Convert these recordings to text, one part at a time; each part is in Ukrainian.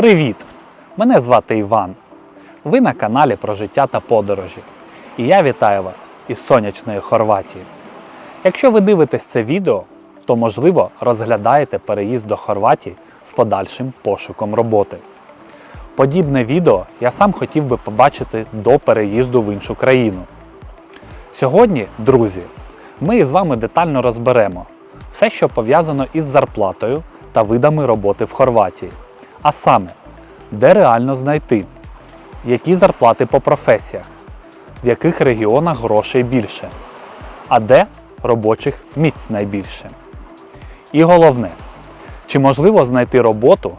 Привіт! Мене звати Іван. Ви на каналі про життя та подорожі. І я вітаю вас із сонячної Хорватії. Якщо ви дивитесь це відео, то можливо розглядаєте переїзд до Хорватії з подальшим пошуком роботи. Подібне відео я сам хотів би побачити до переїзду в іншу країну. Сьогодні, друзі, ми з вами детально розберемо все, що пов'язано із зарплатою та видами роботи в Хорватії. А саме, де реально знайти, які зарплати по професіях, в яких регіонах грошей більше, а де робочих місць найбільше. І головне, чи можливо знайти роботу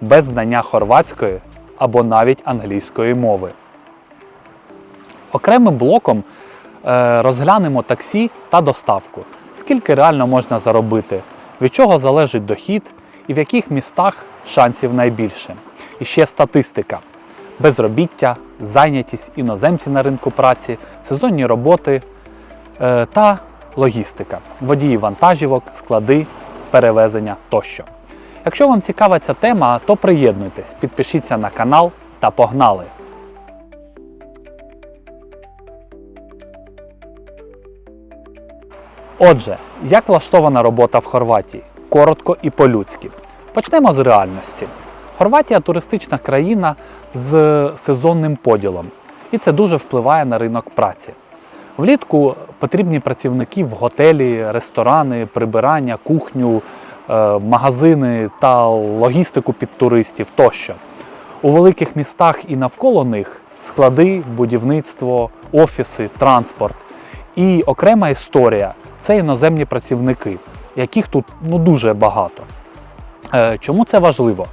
без знання хорватської або навіть англійської мови. Окремим блоком е, розглянемо таксі та доставку. Скільки реально можна заробити, від чого залежить дохід і в яких містах шансів найбільше. І ще статистика: безробіття, зайнятість іноземці на ринку праці, сезонні роботи е, та логістика, водії вантажівок, склади, перевезення тощо. Якщо вам цікава ця тема, то приєднуйтесь, підпишіться на канал та погнали! Отже, як влаштована робота в Хорватії? Коротко і по-людськи. Почнемо з реальності. Хорватія туристична країна з сезонним поділом, і це дуже впливає на ринок праці. Влітку потрібні працівники в готелі, ресторани, прибирання, кухню, е, магазини та логістику під туристів тощо. У великих містах і навколо них склади, будівництво, офіси, транспорт. І окрема історія це іноземні працівники, яких тут ну, дуже багато. Е, Чому це важливо?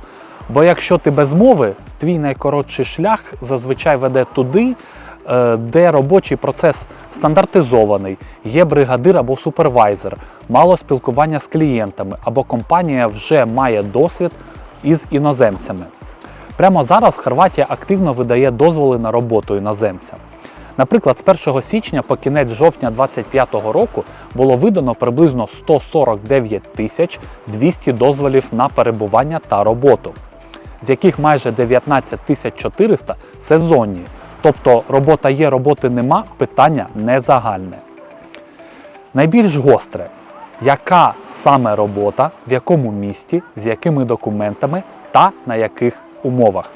Бо якщо ти без мови, твій найкоротший шлях зазвичай веде туди, е, де робочий процес стандартизований, є бригадир або супервайзер, мало спілкування з клієнтами, або компанія вже має досвід із іноземцями. Прямо зараз Хорватія активно видає дозволи на роботу іноземцям. Наприклад, з 1 січня по кінець жовтня 2025 року було видано приблизно 149 тисяч 200 дозволів на перебування та роботу, з яких майже 19 тисяч 400 сезонні. Тобто робота є, роботи нема, питання не загальне. Найбільш гостре, яка саме робота, в якому місті, з якими документами та на яких умовах.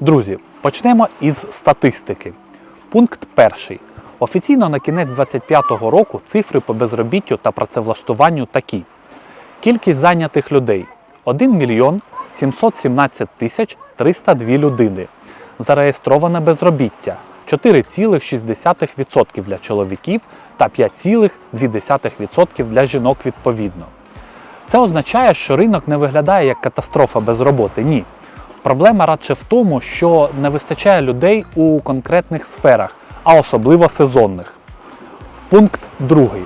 Друзі, почнемо із статистики. Пункт перший. Офіційно на кінець 2025 року цифри по безробіттю та працевлаштуванню такі: кількість зайнятих людей 1 мільйон 717 тисяч 302 людини. Зареєстроване безробіття 4,6% для чоловіків та 5,2% для жінок відповідно. Це означає, що ринок не виглядає як катастрофа без роботи. Ні. Проблема радше в тому, що не вистачає людей у конкретних сферах, а особливо сезонних. Пункт другий.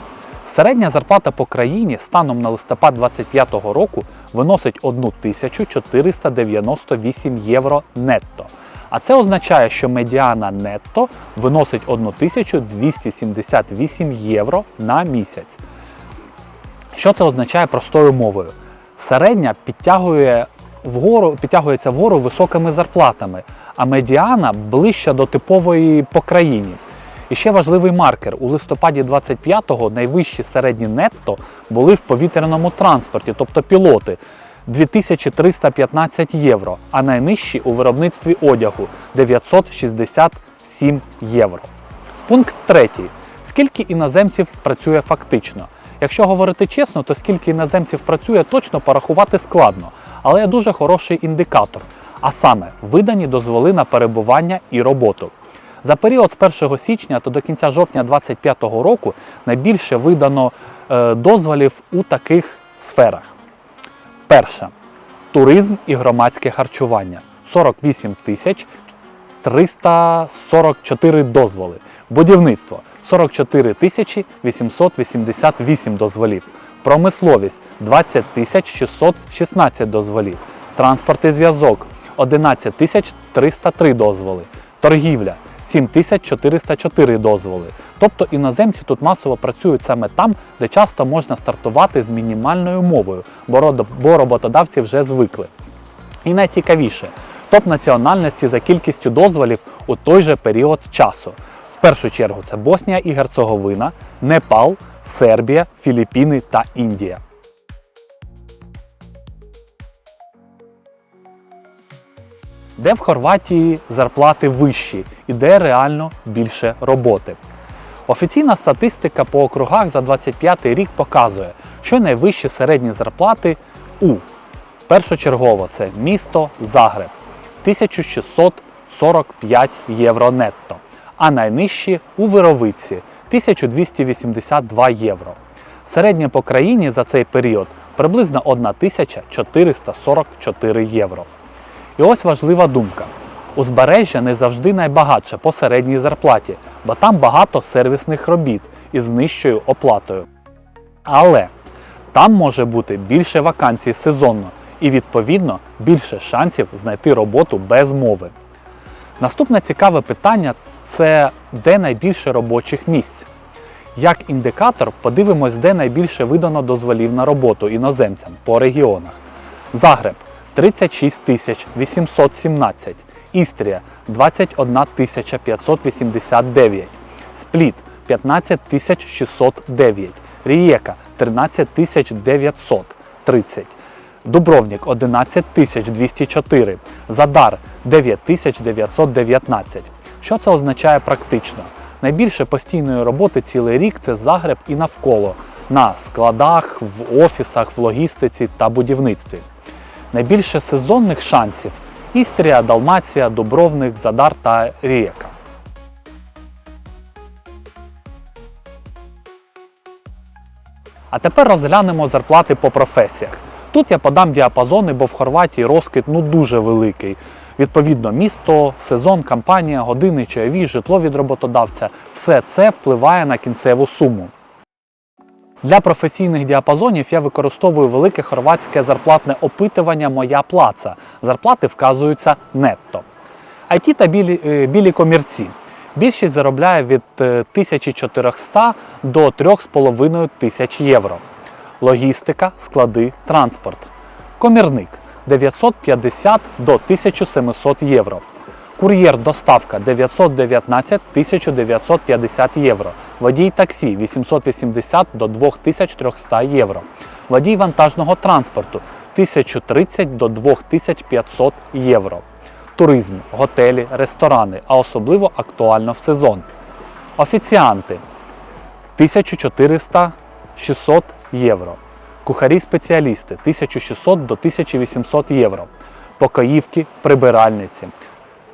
Середня зарплата по країні станом на листопад 2025 року виносить 1498 євро нетто. А це означає, що медіана нетто виносить 1278 євро на місяць. Що це означає простою мовою? Середня підтягує вгору, підтягується вгору високими зарплатами, а медіана ближче до типової по країні. І ще важливий маркер: у листопаді 25-го найвищі середні нетто були в повітряному транспорті, тобто пілоти 2315 євро, а найнижчі у виробництві одягу 967 євро. Пункт третій. Скільки іноземців працює фактично? Якщо говорити чесно, то скільки іноземців працює, точно порахувати складно, але дуже хороший індикатор, а саме видані дозволи на перебування і роботу. За період з 1 січня та до кінця жовтня 2025 року найбільше видано е, дозволів у таких сферах. Перша туризм і громадське харчування 48 тисяч 344 дозволи. Будівництво 44 тисячі 888 дозволів. Промисловість 20 616 дозволів. Транспорт і зв'язок 11 303 дозволи. Торгівля 7404 дозволи. Тобто іноземці тут масово працюють саме там, де часто можна стартувати з мінімальною мовою, бо роботодавці вже звикли. І найцікавіше топ національності за кількістю дозволів у той же період часу. В першу чергу це Боснія і Герцеговина, Непал, Сербія, Філіппіни та Індія. Де в Хорватії зарплати вищі і де реально більше роботи. Офіційна статистика по округах за 25 рік показує, що найвищі середні зарплати у першочергово це місто Загреб 1645 євро нетто, а найнижчі у Вировиці 1282 євро. Середнє по країні за цей період приблизно 1444 євро. І ось важлива думка. Узбережжя не завжди найбагатше по середній зарплаті, бо там багато сервісних робіт із нижчою оплатою. Але там може бути більше вакансій сезонно і, відповідно, більше шансів знайти роботу без мови. Наступне цікаве питання це де найбільше робочих місць. Як індикатор, подивимось, де найбільше видано дозволів на роботу іноземцям по регіонах. Загреб 36 тисяч 817, Істрія 21 589, Спліт 15 609, Рієка 13 930, Дубровник 11 тисяч 204, Задар 9 тисяч 919. Що це означає практично? Найбільше постійної роботи цілий рік це Загреб і навколо на складах, в офісах, в логістиці та будівництві. Найбільше сезонних шансів Істрія, Далмація, Дубровник, Задар та Рієка. А тепер розглянемо зарплати по професіях. Тут я подам діапазони, бо в Хорватії розкид ну дуже великий. Відповідно, місто, сезон, кампанія, години, чайові, житло від роботодавця все це впливає на кінцеву суму. Для професійних діапазонів я використовую велике хорватське зарплатне опитування Моя плаца. Зарплати вказуються нетто. IT та білі, е, білі комірці. Більшість заробляє від е, 1400 до 3500 тисяч євро. Логістика, склади, транспорт. Комірник 950 до 1700 євро. Кур'єр доставка 919 1950 євро. Водій таксі 880 до 2300 євро. Водій вантажного транспорту 1030 до 2500 євро. Туризм, готелі, ресторани, а особливо актуально в сезон. Офіціанти 1400 600 євро. Кухарі-спеціалісти 1600 до 1800 євро. Покоївки, прибиральниці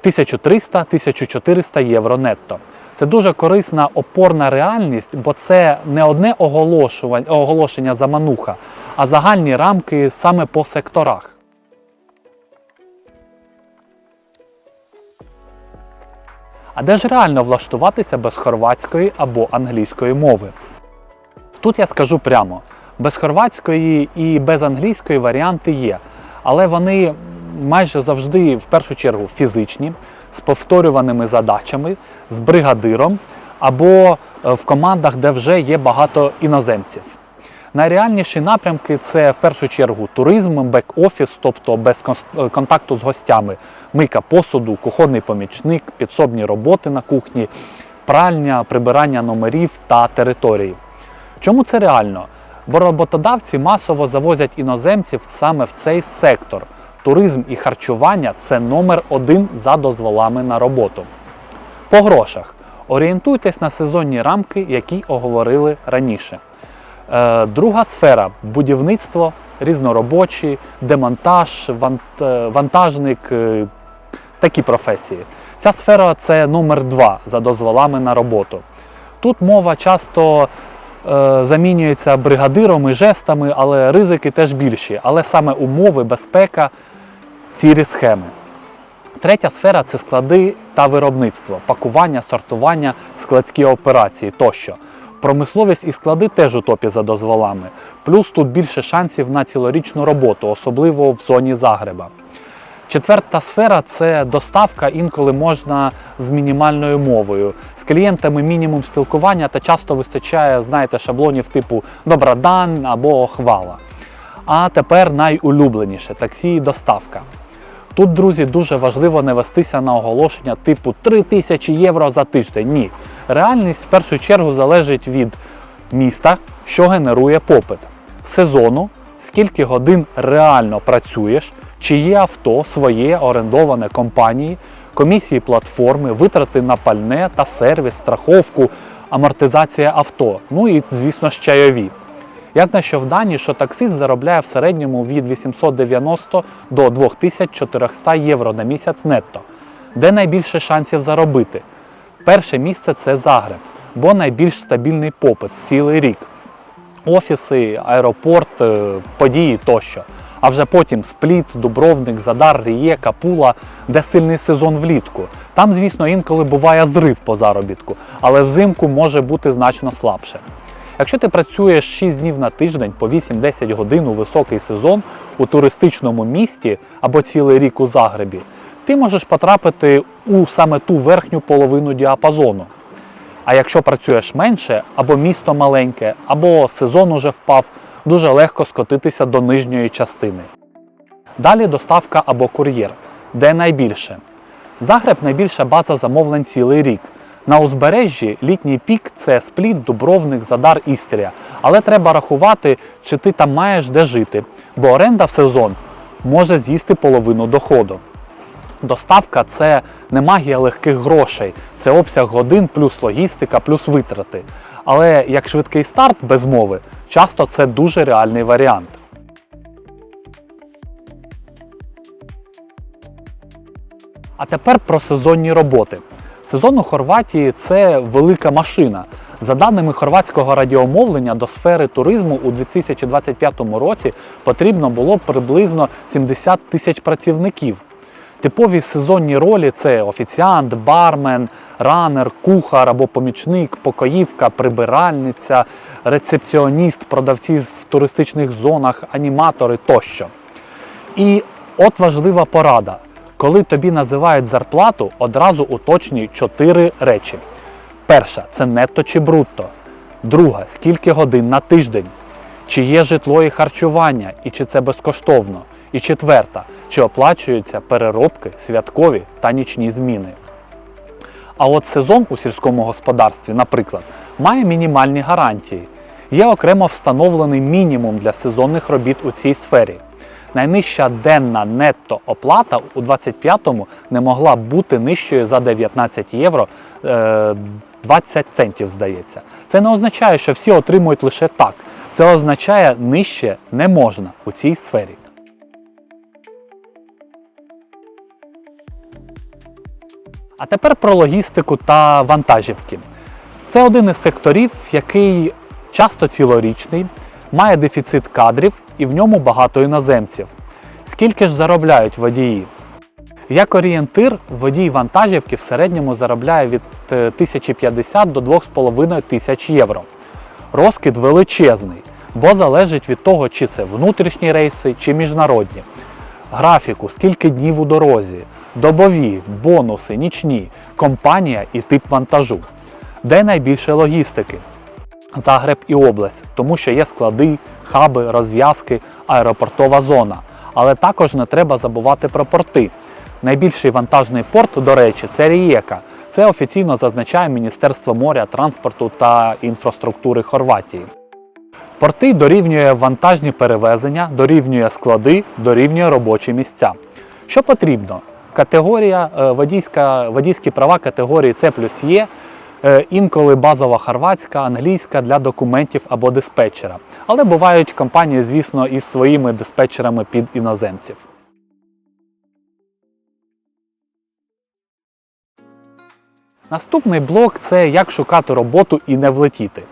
1300-1400 євро нетто. Це дуже корисна опорна реальність, бо це не одне оголошування, оголошення замануха, а загальні рамки саме по секторах. А де ж реально влаштуватися без хорватської або англійської мови? Тут я скажу прямо: без хорватської і без англійської варіанти є, але вони майже завжди в першу чергу фізичні, з повторюваними задачами, з бригадиром або е, в командах, де вже є багато іноземців. Найреальніші напрямки це в першу чергу туризм, бек-офіс, тобто без контакту з гостями, мийка посуду, кухонний помічник, підсобні роботи на кухні, пральня, прибирання номерів та території. Чому це реально? Бо роботодавці масово завозять іноземців саме в цей сектор. Туризм і харчування це номер один за дозволами на роботу. По грошах. Орієнтуйтесь на сезонні рамки, які оговорили раніше. Е, друга сфера будівництво, різноробочі, демонтаж, вант- е, вантажник, е, такі професії. Ця сфера це номер два за дозволами на роботу. Тут мова часто замінюється бригадиром і жестами, але ризики теж більші. Але саме умови, безпека, цілі схеми. Третя сфера це склади та виробництво, пакування, сортування, складські операції тощо. Промисловість і склади теж у топі за дозволами. Плюс тут більше шансів на цілорічну роботу, особливо в зоні Загреба. Четверта сфера це доставка, інколи можна з мінімальною мовою. З клієнтами мінімум спілкування та часто вистачає, знаєте, шаблонів типу Добродан або хвала. А тепер найулюбленіше таксі і доставка. Тут, друзі, дуже важливо не вестися на оголошення типу 3000 євро за тиждень. Ні. Реальність в першу чергу залежить від міста, що генерує попит, сезону, скільки годин реально працюєш, чи є авто своє орендоване компанії, комісії платформи, витрати на пальне та сервіс, страховку, амортизація авто. Ну і, звісно, чайові. Я знаю, що в Данії, що таксист заробляє в середньому від 890 до 2400 євро на місяць нетто. Де найбільше шансів заробити? Перше місце це Загреб, бо найбільш стабільний попит цілий рік. Офіси, аеропорт, е, події тощо. А вже потім Спліт, Дубровник, Задар, Рієка, Пула, де сильний сезон влітку. Там, звісно, інколи буває зрив по заробітку, але взимку може бути значно слабше. Якщо ти працюєш 6 днів на тиждень по 8-10 годин у високий сезон у туристичному місті або цілий рік у Загребі, ти можеш потрапити у саме ту верхню половину діапазону. А якщо працюєш менше, або місто маленьке, або сезон уже впав, дуже легко скотитися до нижньої частини. Далі доставка або кур'єр, де найбільше. Загреб найбільша база замовлень цілий рік. На узбережжі літній пік це Спліт, Дубровник, Задар, Істрія. Але треба рахувати, чи ти там маєш де жити, бо оренда в сезон може з'їсти половину доходу. Доставка це не магія легких грошей, це обсяг годин плюс логістика, плюс витрати. Але як швидкий старт без мови, часто це дуже реальний варіант. А тепер про сезонні роботи. Сезон у Хорватії це велика машина. За даними хорватського радіомовлення, до сфери туризму у 2025 році потрібно було приблизно 70 тисяч працівників. Типові сезонні ролі це офіціант, бармен, ранер, кухар або помічник, покоївка, прибиральниця, рецепціоніст, продавці в туристичних зонах, аніматори тощо. І от важлива порада. Коли тобі називають зарплату, одразу уточнюй чотири речі. Перша це нетто чи брутто. Друга скільки годин на тиждень. Чи є житло і харчування, і чи це безкоштовно. І четверта, чи оплачуються переробки, святкові та нічні зміни. А от сезон у сільському господарстві, наприклад, має мінімальні гарантії. Є окремо встановлений мінімум для сезонних робіт у цій сфері. Найнижча денна нетто оплата у 25-му не могла бути нижчою за 19 євро е, 20 центів, здається. Це не означає, що всі отримують лише так. Це означає, нижче не можна у цій сфері. А тепер про логістику та вантажівки. Це один із секторів, який часто цілорічний, має дефіцит кадрів і в ньому багато іноземців. Скільки ж заробляють водії? Як орієнтир, водій вантажівки в середньому заробляє від е, 1050 до 2,5 тисяч євро. Розкид величезний, бо залежить від того, чи це внутрішні рейси, чи міжнародні. Графіку, скільки днів у дорозі, добові, бонуси, нічні, компанія і тип вантажу. Де найбільше логістики? Загреб і область, тому що є склади, хаби, розв'язки, аеропортова зона. Але також не треба забувати про порти. Найбільший вантажний порт, до речі, це Рієка. Це офіційно зазначає Міністерство моря, транспорту та інфраструктури Хорватії. Порти дорівнює вантажні перевезення, дорівнює склади, дорівнює робочі місця. Що потрібно? Категорія е, водійська, водійські права категорії С плюс Є, е, інколи базова хорватська, англійська для документів або диспетчера. Але бувають компанії, звісно, із своїми диспетчерами під іноземців. Наступний блок це як шукати роботу і не влетіти.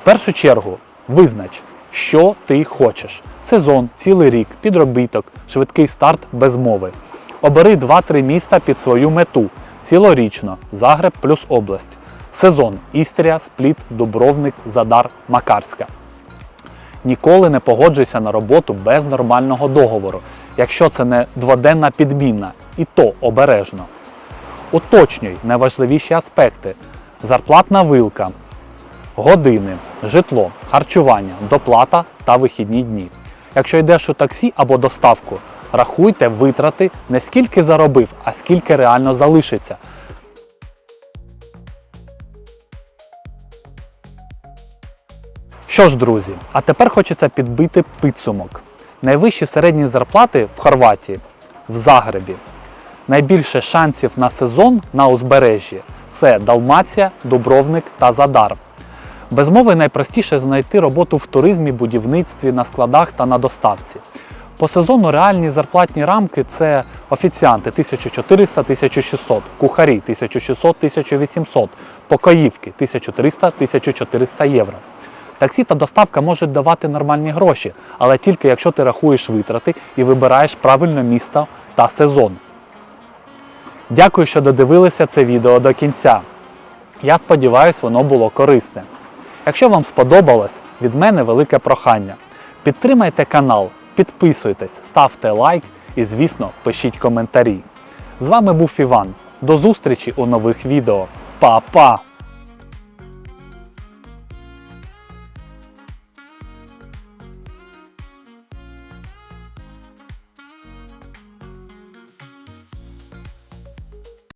В першу чергу визнач, що ти хочеш. Сезон, цілий рік, підробіток, швидкий старт без мови. Обери 2-3 міста під свою мету. Цілорічно, Загреб плюс область. Сезон Істрія, Спліт, Дубровник, Задар, Макарська. Ніколи не погоджуйся на роботу без нормального договору. якщо це не дводенна підміна, і то обережно. Уточнюй найважливіші аспекти: зарплатна вилка, години, житло, харчування, доплата та вихідні дні. Якщо йдеш у таксі або доставку, рахуйте витрати не скільки заробив, а скільки реально залишиться. Що ж, друзі, а тепер хочеться підбити підсумок. Найвищі середні зарплати в Хорватії в Загребі. Найбільше шансів на сезон на узбережжі це Далмація, Дубровник та Задар. Без мови найпростіше знайти роботу в туризмі, будівництві, на складах та на доставці. По сезону реальні зарплатні рамки це офіціанти 1400-1600, кухарі 1600-1800, покоївки 1300-1400 євро. Таксі та доставка можуть давати нормальні гроші, але тільки якщо ти рахуєш витрати і вибираєш правильне місто та сезон. Дякую, що додивилися це відео до кінця. Я сподіваюся, воно було корисне. Якщо вам сподобалось, від мене велике прохання. Підтримайте канал, підписуйтесь, ставте лайк і, звісно, пишіть коментарі. З вами був Іван. До зустрічі у нових відео. Па-па!